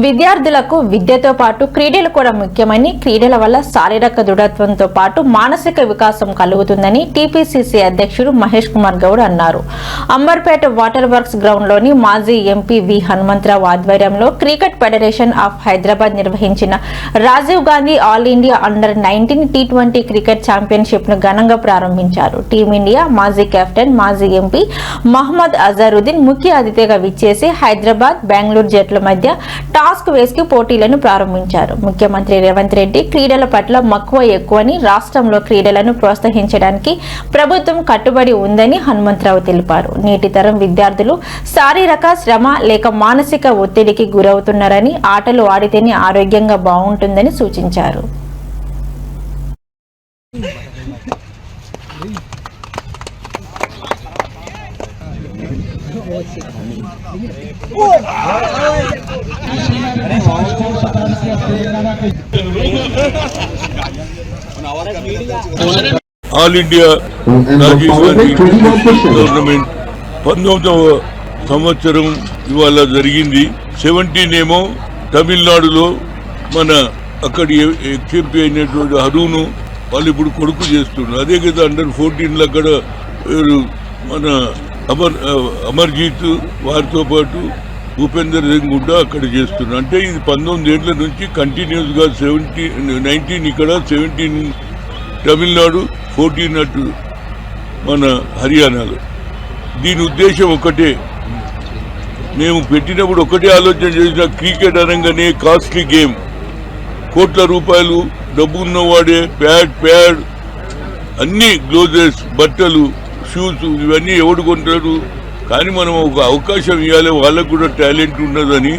విద్యార్థులకు విద్యతో పాటు క్రీడలు కూడా ముఖ్యమని క్రీడల వల్ల శారీరక దృఢత్వంతో పాటు మానసిక వికాసం కలుగుతుందని టీపీసీసీ అధ్యక్షుడు మహేష్ కుమార్ గౌడ్ అన్నారు. అంబర్పేట వాటర్ వర్క్స్ గ్రౌండ్లోని మాజీ ఎంపీ వి హనుమంతరావు ఆధ్వర్యంలో క్రికెట్ ఫెడరేషన్ ఆఫ్ హైదరాబాద్ నిర్వహించిన Rajiv Gandhi all India under nineteen T twenty cricket ఛాంపియన్షిప్ను ఘనంగా ప్రారంభించారు. టీమిండియా మాజీ కెప్టెన్ మాజీ ఎంపీ మహమ్మద్ అజరుద్దీన్ ముఖ్య అతిథిగా విచ్చేసి హైదరాబాద్ బెంగళూరు జట్ల మధ్య టాస్క్ వేస్కి పోటీలను ప్రారంభించారు. ముఖ్యమంత్రి రేవంత్ రెడ్డి క్రీడల పట్ల మక్కువ ఎక్కువని రాష్ట్రంలో క్రీడలను ప్రోత్సహించడానికి ప్రభుత్వం కట్టుబడి ఉందని హనుమంతరావు తెలిపారు. నేటి తరం విద్యార్థులు శారీరక శ్రమ లేక మానసిక ఒత్తిడికి గురవుతున్నారని ఆటలు ఆడితేనే ఆరోగ్యంగా బాగుంటుందని సూచించారు. All India And Rajiv followed by Gandhi 21 questions. Tournament పంతొమ్మిదవ సంవత్సరం ఇవాళ జరిగింది సెవెంటీన్ ఏమో తమిళనాడులో మన అక్కడి ఎక్కింపి అయినటువంటి అరువును వాళ్ళు ఇప్పుడు కొడుకు చేస్తున్నారు అదే కదా అండర్ ఫోర్టీన్లో అక్కడ మన అమర్ అమర్జీత్ వారితో పాటు భూపేందర్ సింగ్ కూడా అక్కడ చేస్తున్నారు. అంటే ఇది పంతొమ్మిది ఏళ్ళ నుంచి కంటిన్యూస్గా సెవెంటీన్ నైన్టీన్ ఇక్కడ సెవెంటీన్ తమిళనాడు ఫోర్టీన్ అటు మన హర్యానాలో. దీని ఉద్దేశం ఒకటే. మేము పెట్టినప్పుడు ఒకటే ఆలోచన చేసిన క్రికెట్ అనగానే కాస్ట్లీ గేమ్ కోట్ల రూపాయలు డబ్బు ఉన్నవాడే ప్యాడ్ ప్యాడ్ అన్ని గ్లోజెస్ బట్టలు షూస్ ఇవన్నీ ఎవడు కొంటాడు? కానీ మనం ఒక అవకాశం ఇవ్వాలి వాళ్ళకు కూడా టాలెంట్ ఉన్నదని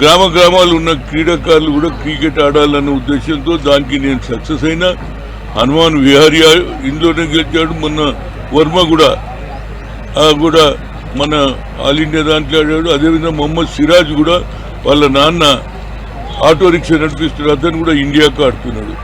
గ్రామ గ్రామాలు ఉన్న క్రీడాకారులు కూడా క్రికెట్ ఆడాలన్న ఉద్దేశంతో దానికి నేను సక్సెస్ అయినా హనుమాన్ విహారీ ఇందులోనే గెలిచాడు మొన్న వర్మ కూడా ఆ కూడా మన ఆల్ ఇండియా దాంట్లో ఆడాడు. అదేవిధంగా మొహమ్మద్ సిరాజ్ కూడా వాళ్ళ నాన్న ఆటో రిక్షా నడిపిస్తున్నాడు అతను కూడా ఇండియాకు ఆడుతున్నాడు.